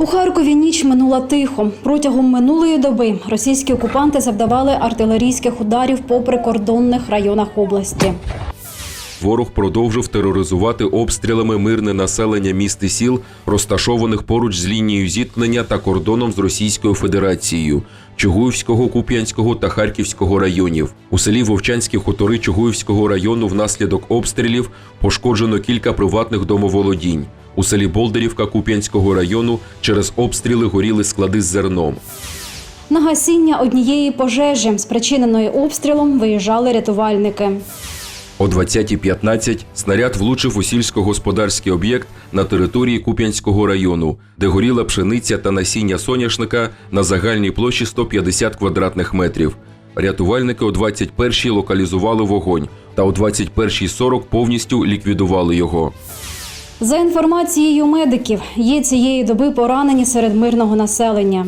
У Харкові ніч минула тихо. Протягом минулої доби російські окупанти завдавали артилерійських ударів по прикордонних районах області. Ворог продовжив тероризувати обстрілами мирне населення міст і сіл, розташованих поруч з лінією зіткнення та кордоном з Російською Федерацією Чугуївського, Куп'янського та Харківського районів. У селі Вовчанські хутори Чугуївського району внаслідок обстрілів пошкоджено кілька приватних домоволодінь. У селі Болдерівка Куп'янського району через обстріли горіли склади з зерном. На гасіння однієї пожежі, спричиненої обстрілом, виїжджали рятувальники. О 20.15 снаряд влучив у сільськогосподарський об'єкт на території Куп'янського району, де горіла пшениця та насіння соняшника на загальній площі 150 квадратних метрів. Рятувальники о 21.00 локалізували вогонь та о 21.40 повністю ліквідували його. За інформацією медиків, є цієї доби поранені серед мирного населення.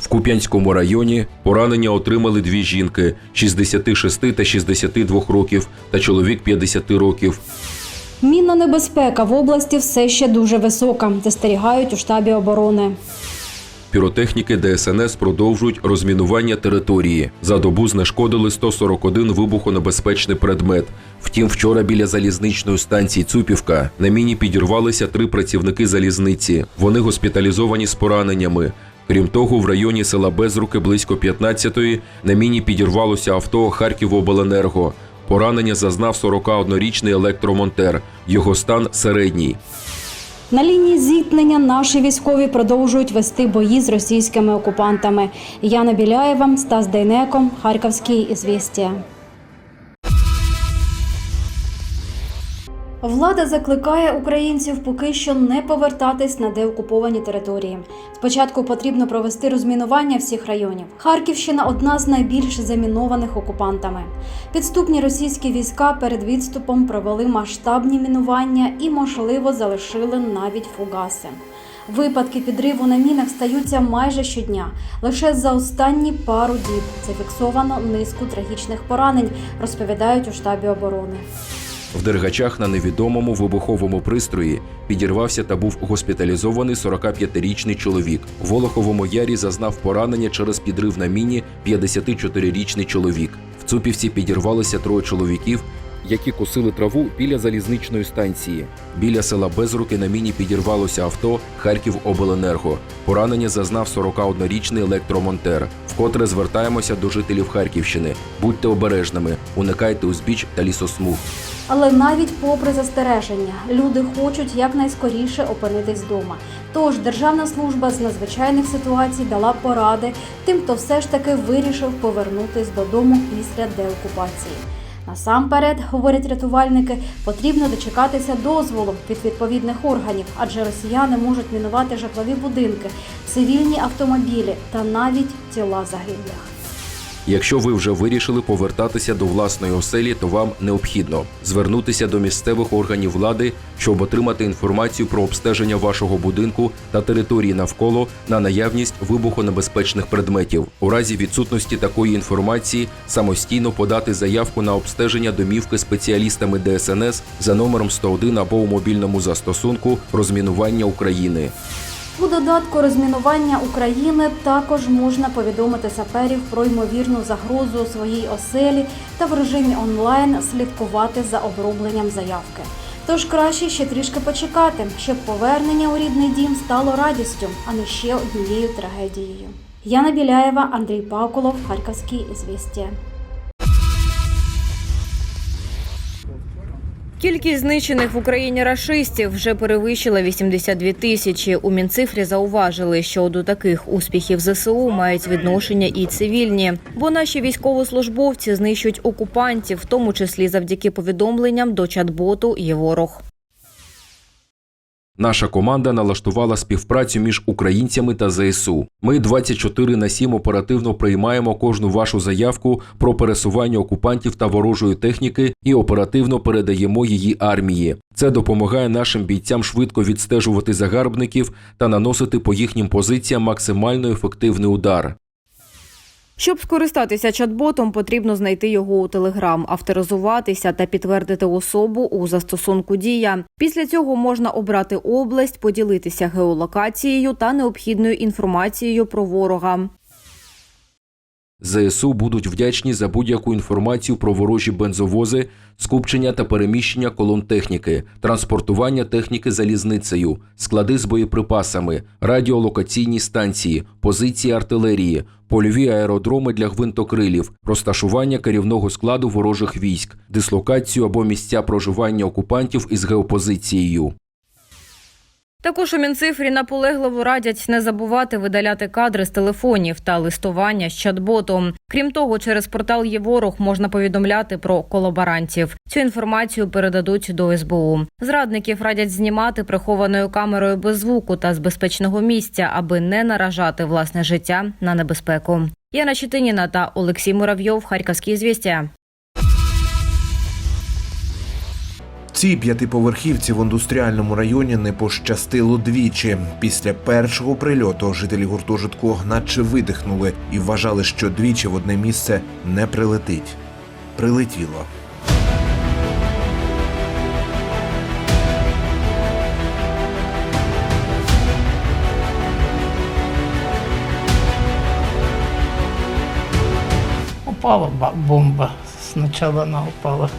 В Куп'янському районі поранення отримали дві жінки 66 та 62 років та чоловік 50 років. Мінна небезпека в області все ще дуже висока, застерігають у штабі оборони. Піротехніки ДСНС продовжують розмінування території. За добу знешкодили 141 вибухонебезпечний предмет. Втім, вчора біля залізничної станції Цупівка на міні підірвалися три працівники залізниці. Вони госпіталізовані з пораненнями. Крім того, в районі села Безруки близько 15-ї на міні підірвалося авто Харківобленерго. Поранення зазнав 41-річний електромонтер. Його стан середній. На лінії зіткнення наші військові продовжують вести бої з російськими окупантами. Яна Біляєва, Стас Дейнеком, Харківський ізвістія. Влада закликає українців поки що не повертатись на деокуповані території. Спочатку потрібно провести розмінування всіх районів. Харківщина одна з найбільш замінованих окупантами. Підступні російські війська перед відступом провели масштабні мінування і, можливо, залишили навіть фугаси. Випадки підриву на мінах стаються майже щодня. Лише за останні пару діб зафіксовано низку трагічних поранень, розповідають у штабі оборони. В Дергачах на невідомому вибуховому пристрої підірвався та був госпіталізований 45-річний чоловік. В Волоховому ярі зазнав поранення через підрив на міні 54-річний чоловік. В Цупівці підірвалися троє чоловіків, які косили траву біля залізничної станції. Біля села Безруки на міні підірвалося авто Харківобленерго. Поранення зазнав 41-річний електромонтер. Вкотре звертаємося до жителів Харківщини. Будьте обережними, уникайте узбіч та лісосмуг. Але навіть попри застереження, люди хочуть якнайскоріше опинитись вдома. Тож Державна служба з надзвичайних ситуацій дала поради тим, хто все ж таки вирішив повернутись додому після деокупації. Насамперед, говорять рятувальники, потрібно дочекатися дозволу від відповідних органів, адже росіяни можуть мінувати житлові будинки, цивільні автомобілі та навіть тіла загиблих. Якщо ви вже вирішили повертатися до власної оселі, то вам необхідно звернутися до місцевих органів влади, щоб отримати інформацію про обстеження вашого будинку та території навколо на наявність вибухонебезпечних предметів. У разі відсутності такої інформації самостійно подати заявку на обстеження домівки спеціалістами ДСНС за номером 101 або у мобільному застосунку розмінування України. У додатку розмінування України також можна повідомити саперів про ймовірну загрозу у своїй оселі та в режимі онлайн слідкувати за обробленням заявки. Тож краще ще трішки почекати, щоб повернення у рідний дім стало радістю, а не ще однією трагедією. Яна Біляєва, Андрій Пакулов, Харківські звістя. Кількість знищених в Україні рашистів вже перевищила 82 тисячі. У Мінцифрі зауважили, що до таких успіхів ЗСУ мають відношення і цивільні, бо наші військовослужбовці знищують окупантів, в тому числі завдяки повідомленням до чат-боту «Є ворог». Наша команда налаштувала співпрацю між українцями та ЗСУ. Ми 24 на 7 оперативно приймаємо кожну вашу заявку про пересування окупантів та ворожої техніки і оперативно передаємо її армії. Це допомагає нашим бійцям швидко відстежувати загарбників та наносити по їхнім позиціям максимально ефективний удар. Щоб скористатися чат-ботом, потрібно знайти його у Телеграм, авторизуватися та підтвердити особу у застосунку Дія. Після цього можна обрати область, поділитися геолокацією та необхідною інформацією про ворога. ЗСУ будуть вдячні за будь-яку інформацію про ворожі бензовози, скупчення та переміщення колон техніки, транспортування техніки залізницею, склади з боєприпасами, радіолокаційні станції, позиції артилерії, польові аеродроми для гвинтокрилів, розташування керівного складу ворожих військ, дислокацію або місця проживання окупантів із геопозицією. Також у Мінцифрі наполегливо радять не забувати видаляти кадри з телефонів та листування з чат-ботом. Крім того, через портал «Єворог» можна повідомляти про колаборантів. Цю інформацію передадуть до СБУ. Зрадників радять знімати прихованою камерою без звуку та з безпечного місця, аби не наражати власне життя на небезпеку. Яна Читиніна та Олексій Муравйов. Харківські звістя. Цій п'ятиповерхівці в індустріальному районі не пощастило двічі. Після першого прильоту жителі гуртожитку наче видихнули і вважали, що двічі в одне місце не прилетить. Прилетіло. Упала ба- бомба. Сначала она упала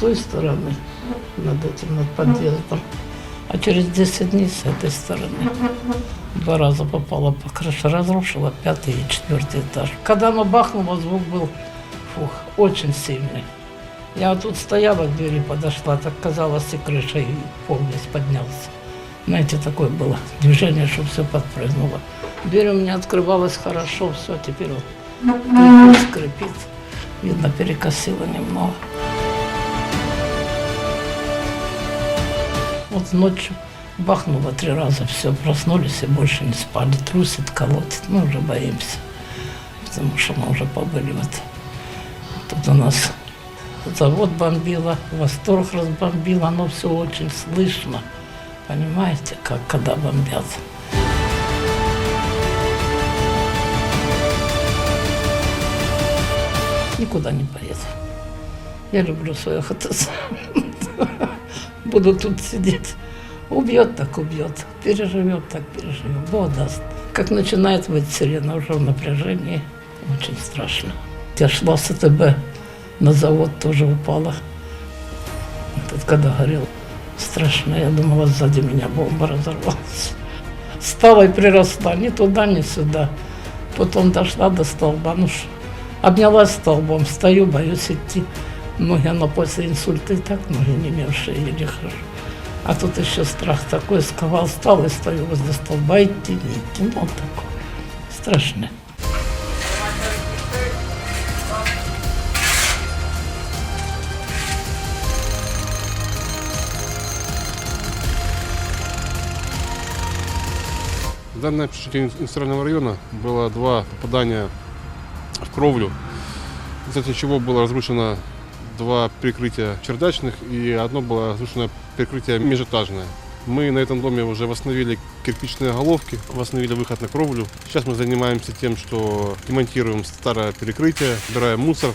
той стороны, над этим, над подъездом. А через 10 дней с этой стороны. Два раза попала по крыше, разрушила пятый и четвертый этаж. Когда оно бахнуло, звук был фух, очень сильный. Я вот тут стояла к двери, подошла, так казалось, и крыша, и пол весь поднялся. Знаете, такое было движение, что все подпрыгнуло. Дверь у меня открывалась хорошо, все, теперь вот скрипит. Видно, перекосило немного. Вот ночью бахнуло три раза, все, проснулись и больше не спали. Трусит, колотит, мы уже боимся, потому что мы уже побыли вот. Тут у нас завод бомбило, восторг разбомбило, оно все очень слышно. Понимаете, как когда бомбят. Никуда не поеду. Я люблю свою хату. Буду тут сидеть. Убьет, так убьет. Переживет, так переживет. Бог даст. Как начинает быть сирена уже в напряжении, очень страшно. Я шла с АТБ на завод, тоже упала. Тут когда горел, страшно. Я думала, сзади меня бомба разорвалась. Стала и приросла ни туда, ни сюда. Потом дошла до столба. Ну, ш- обнялась столбом, стою, боюсь идти. Ноги, но после инсульта и так ноги не имевшие, еле хожу. А тут еще страх такой сковал, стал и стою возле столба, идти, не идти. Ну, такое. Страшно. В данное общежитие индустриального района было два попадания в кровлю, результате чего было разрушено два перекрытия чердачных и одно было разрушено перекрытие межэтажное. Мы на этом доме уже восстановили кирпичные головки, восстановили выход на кровлю. Сейчас мы занимаемся тем, что демонтируем старое перекрытие, убираем мусор,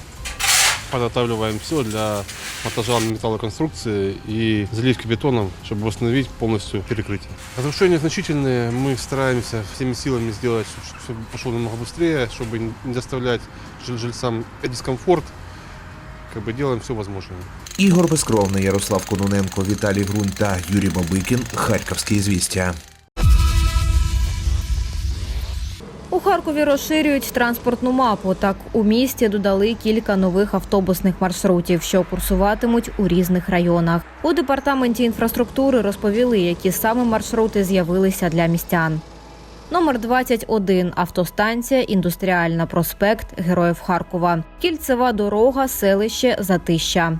подготавливаем все для монтажа металлоконструкции и заливки бетоном, чтобы восстановить полностью перекрытие. Разрушения значительные, мы стараемся всеми силами сделать, чтобы пошло намного быстрее, чтобы не доставлять жил- жильцам дискомфорт. Как бы делаем все возможное. Ігор Безкровний, Ярослав Кононенко, Віталій Грунь та Юрій Бабикін. Харківські звістя. У Харкові розширюють транспортну мапу. Так у місті додали кілька нових автобусних маршрутів, що курсуватимуть у різних районах. У департаменті інфраструктури розповіли, які саме маршрути з'явилися для містян. Номер 21 – автостанція Індустріальна проспект Героїв Харкова. Кільцева дорога, селище Затища.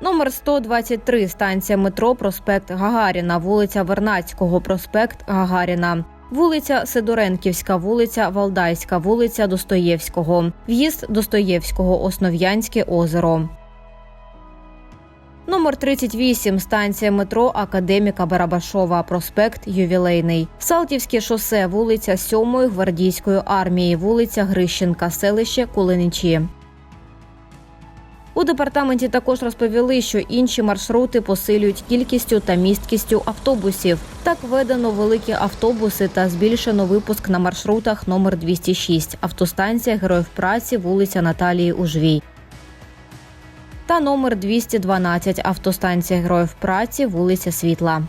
Номер 123 – станція метро проспект Гагаріна, вулиця Вернацького, проспект Гагаріна. Вулиця Сидоренківська, вулиця Валдайська, вулиця Достоєвського. В'їзд Достоєвського, Основ'янське озеро. Номер 38 – станція метро Академіка Барабашова, проспект Ювілейний. Салтівське шосе, вулиця 7-ї гвардійської армії, вулиця Грищенка, селище Кулиничі. У департаменті також розповіли, що інші маршрути посилюють кількістю та місткістю автобусів. Так введено великі автобуси та збільшено випуск на маршрутах номер 206, автостанція Героїв праці, вулиця Наталії Ужвій. Та номер 212, автостанція Героїв праці, вулиця Світла.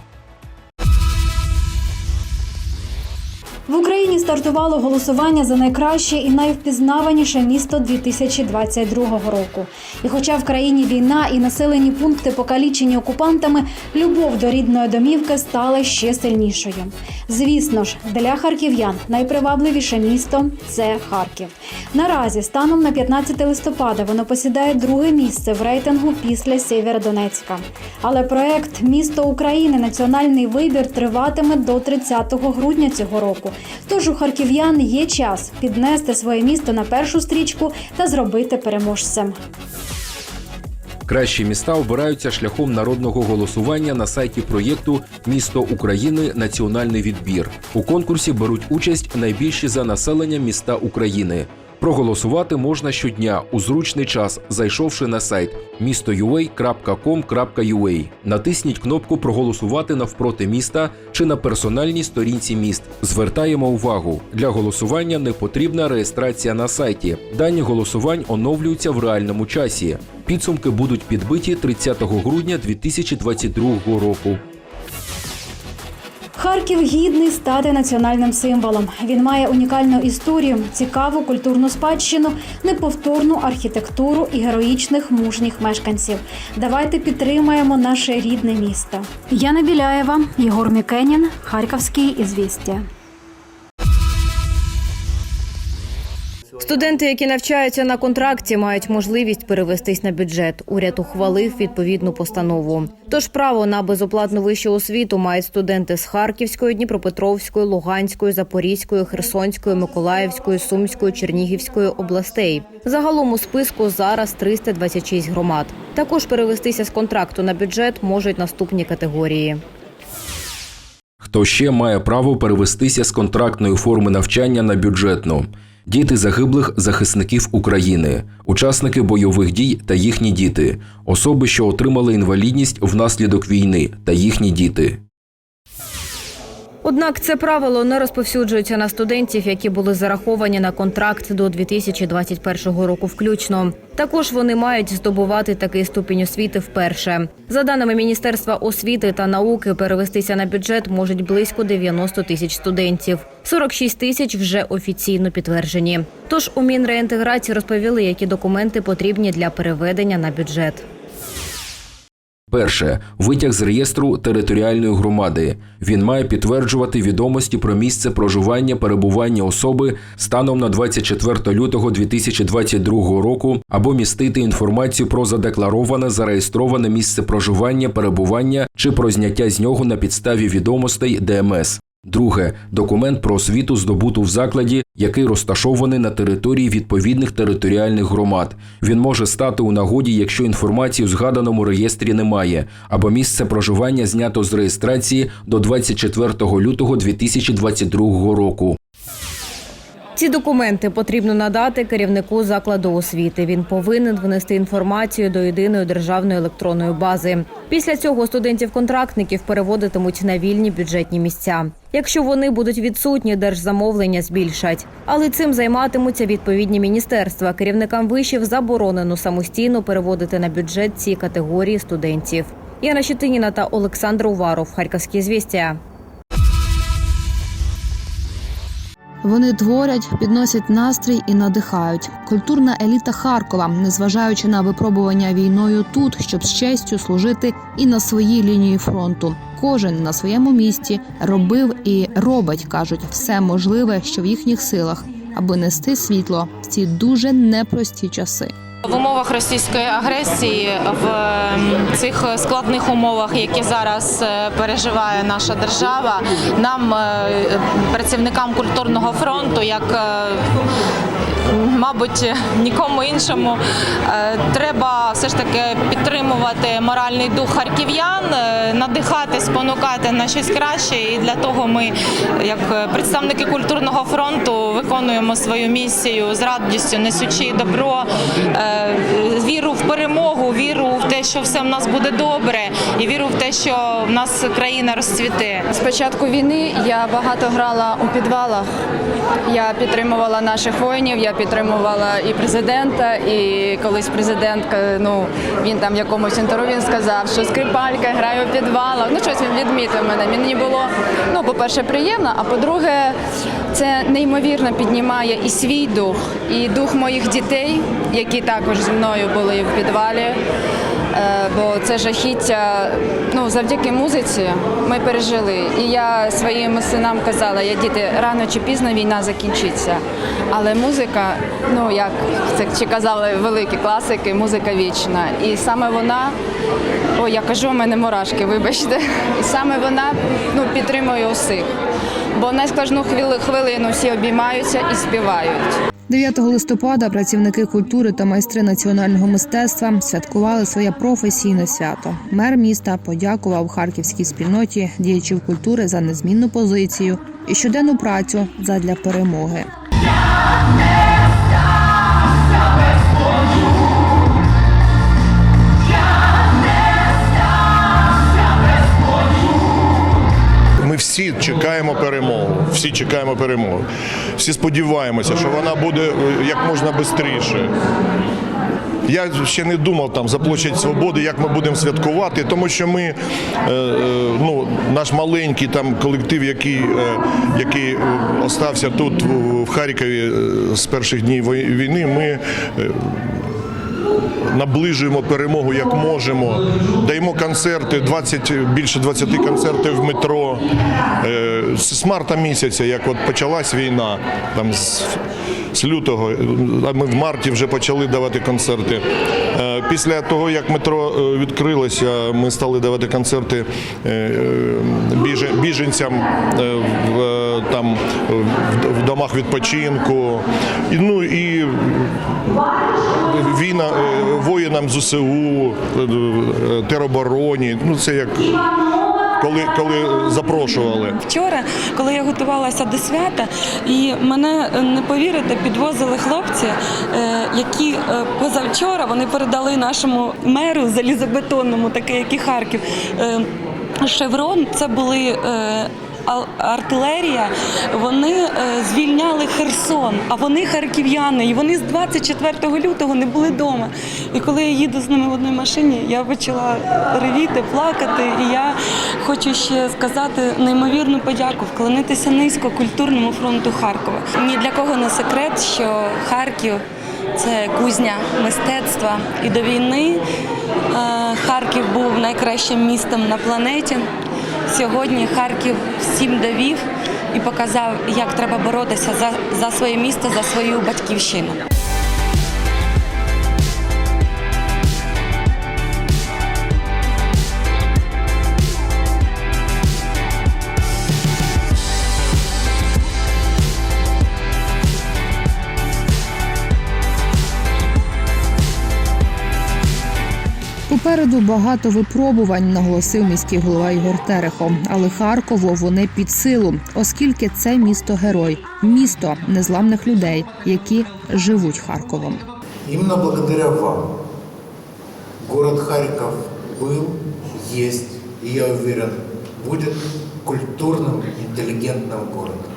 Стартувало голосування за найкраще і найвпізнаваніше місто 2022 року. І хоча в країні війна і населені пункти покалічені окупантами, любов до рідної домівки стала ще сильнішою. Звісно ж, для харків'ян найпривабливіше місто це Харків. Наразі, станом на 15 листопада, воно посідає друге місце в рейтингу після Сєвєродонецька. Але проект Місто України національний вибір триватиме до 30 грудня цього року. Тож харків'ян є час піднести своє місто на першу стрічку та зробити переможцем. Кращі міста обираються шляхом народного голосування на сайті проєкту Місто України Національний відбір. У конкурсі беруть участь найбільші за населенням міста України. Проголосувати можна щодня у зручний час, зайшовши на сайт mistoua.com.ua. Натисніть кнопку Проголосувати навпроти міста чи на персональній сторінці міст. Звертаємо увагу, для голосування не потрібна реєстрація на сайті. Дані голосувань оновлюються в реальному часі. Підсумки будуть підбиті 30 грудня 2022 року. Харків гідний стати національним символом. Він має унікальну історію, цікаву культурну спадщину, неповторну архітектуру і героїчних мужніх мешканців. Давайте підтримаємо наше рідне місто. Яна Біляєва, Єгор Мікенін, Харківський ізвістя. Студенти, які навчаються на контракті, мають можливість перевестись на бюджет. Уряд ухвалив відповідну постанову. Тож право на безоплатну вищу освіту мають студенти з Харківської, Дніпропетровської, Луганської, Запорізької, Херсонської, Миколаївської, Сумської, Чернігівської областей. Загалом у списку зараз 326 громад. Також перевестися з контракту на бюджет можуть наступні категорії. Хто ще має право перевестися з контрактної форми навчання на бюджетну? Діти загиблих захисників України, учасники бойових дій та їхні діти, особи, що отримали інвалідність внаслідок війни та їхні діти. Однак це правило не розповсюджується на студентів, які були зараховані на контракт до 2021 року включно. Також вони мають здобувати такий ступінь освіти вперше. За даними Міністерства освіти та науки, перевестися на бюджет можуть близько 90 тисяч студентів. 46 тисяч вже офіційно підтверджені. Тож у Мінреінтеграції розповіли, які документи потрібні для переведення на бюджет. Перше витяг з реєстру територіальної громади. Він має підтверджувати відомості про місце проживання перебування особи станом на 24 лютого 2022 року або містити інформацію про задеклароване зареєстроване місце проживання, перебування чи про зняття з нього на підставі відомостей ДМС. Друге документ про освіту здобуту в закладі, який розташований на території відповідних територіальних громад. Він може стати у нагоді, якщо інформації у згаданому реєстрі немає, або місце проживання знято з реєстрації до 24 лютого 2022 року. Ці документи потрібно надати керівнику закладу освіти. Він повинен внести інформацію до єдиної державної електронної бази. Після цього студентів-контрактників переводитимуть на вільні бюджетні місця. Якщо вони будуть відсутні, держзамовлення збільшать. Але цим займатимуться відповідні міністерства. Керівникам вишів заборонено самостійно переводити на бюджет ці категорії студентів. Яна Щетиніна та Олександр Уваров. Харківські звістя. Вони творять, підносять настрій і надихають. Культурна еліта Харкова, незважаючи на випробування війною тут, щоб з честю служити і на своїй лінії фронту. Кожен на своєму місці робив і робить, кажуть, все можливе, що в їхніх силах, аби нести світло в ці дуже непрості часи. В умовах російської агресії, в цих складних умовах, які зараз е, переживає наша держава, нам, е, працівникам культурного фронту, як е, мабуть, нікому іншому. Е, Треба все ж таки підтримувати моральний дух харків'ян, е, надихати, спонукати на щось краще. І для того ми, як представники культурного фронту, виконуємо свою місію з радістю, несучи добро, е, віру в перемогу, віру в те, що все в нас буде добре, і віру в те, що в нас країна розцвіте. З початку війни я багато грала у підвалах. Я підтримувала наших воїнів, я підтримувала і президента, і колись президентка. ну він там в якомусь інтерв'ю він сказав, що скрипалька грає у підвалах. Ну щось він відмітив мене. Мені було ну, по-перше, приємно, а по-друге, це неймовірно піднімає і свій дух, і дух моїх дітей, які також зі мною були в підвалі. Е, бо це жахіття. Ну завдяки музиці ми пережили. І я своїм синам казала, я діти рано чи пізно війна закінчиться. Але музика, ну як це чи казали великі класики, музика вічна. І саме вона, о, я кажу, у мене мурашки, вибачте. І саме вона ну, підтримує усіх. Бо найскладну хвилину всі обіймаються і співають. 9 листопада працівники культури та майстри національного мистецтва святкували своє професійне свято. Мер міста подякував харківській спільноті діячів культури за незмінну позицію і щоденну працю задля перемоги. Всі чекаємо перемогу. Всі чекаємо перемогу. Всі сподіваємося, що вона буде е, як можна швидше. Я ще не думав там за площадь свободи, як ми будемо святкувати, тому що ми, е, е, ну, наш маленький там колектив, який, е, який е, остався тут в- Харкові з перших днів війни, ми е, наближуємо перемогу як можемо. Даємо концерти, 20, більше 20 концертів в метро. Е, З марта місяця, як от почалась війна, там з, з лютого, ми в марті вже почали давати концерти. Е, Після того, як метро е, відкрилося, ми стали давати концерти е, е, біженцям е, в, е, там, в- домах відпочинку. Ну, і війна е, воїнам ЗСУ, е, е, теробороні. Ну це як коли, коли запрошували. Вчора, коли я готувалася до свята, і мене не повірите, підвозили хлопці, які позавчора вони передали нашому меру залізобетонному, такий як і Харків. Шеврон це були артилерія. Вони е, звільняли Херсон, а вони харків'яни. І вони з 24 лютого не були вдома. І коли я їду з ними в одній машині, я почала ревіти, плакати. І я хочу ще сказати неймовірну подяку, вклонитися низько культурному фронту Харкова. Ні для кого не секрет, що Харків. Це кузня мистецтва. І до війни е, Харків був найкращим містом на планеті. Сьогодні Харків всім довів і показав, як треба боротися за, за своє місто, за свою батьківщину. Попереду багато випробувань, наголосив міський голова Ігор Терехов. Але Харкову вони під силу, оскільки це місто герой, місто незламних людей, які живуть Харковом. Именно благодаря вам город Харьков был, есть и, я уверен, будет культурным, интеллигентным городом.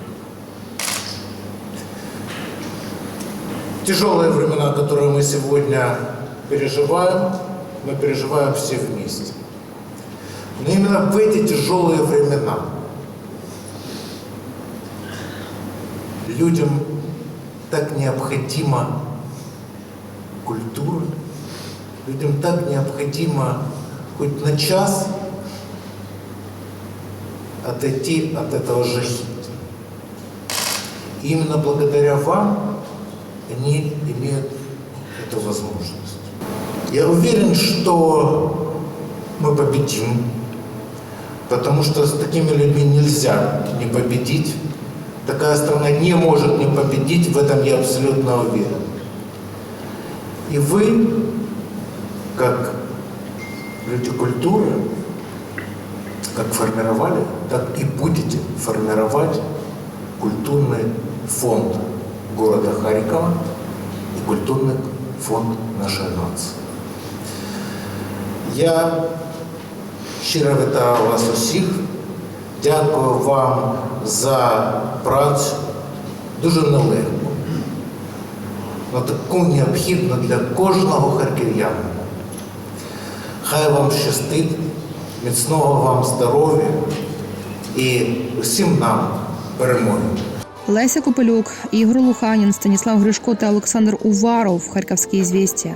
Тяжелые времена, которые мы сегодня переживаем, мы переживаем все вместе. Но именно в эти тяжелые времена людям так необходимо культура. Людям так необходимо хоть на час отойти от этого жахита. Именно благодаря вам они имеют эту возможность. Я уверен, что мы победим, потому что с такими людьми нельзя не победить. Такая страна не может не победить, в этом я абсолютно уверен. И вы, как люди культуры, как формировали, так и будете формировать культурный фонд города Харькова и культурный фонд нашей нации. Я щиро вітаю вас усіх. Дякую вам за працю. Дуже нелегко. але таку необхідну для кожного харків'янина. Хай вам щастить, міцного вам здоров'я і усім нам перемоги. Леся Копелюк, Ігор Луханін, Станіслав Гришко та Олександр Уваров. Харківські звістя.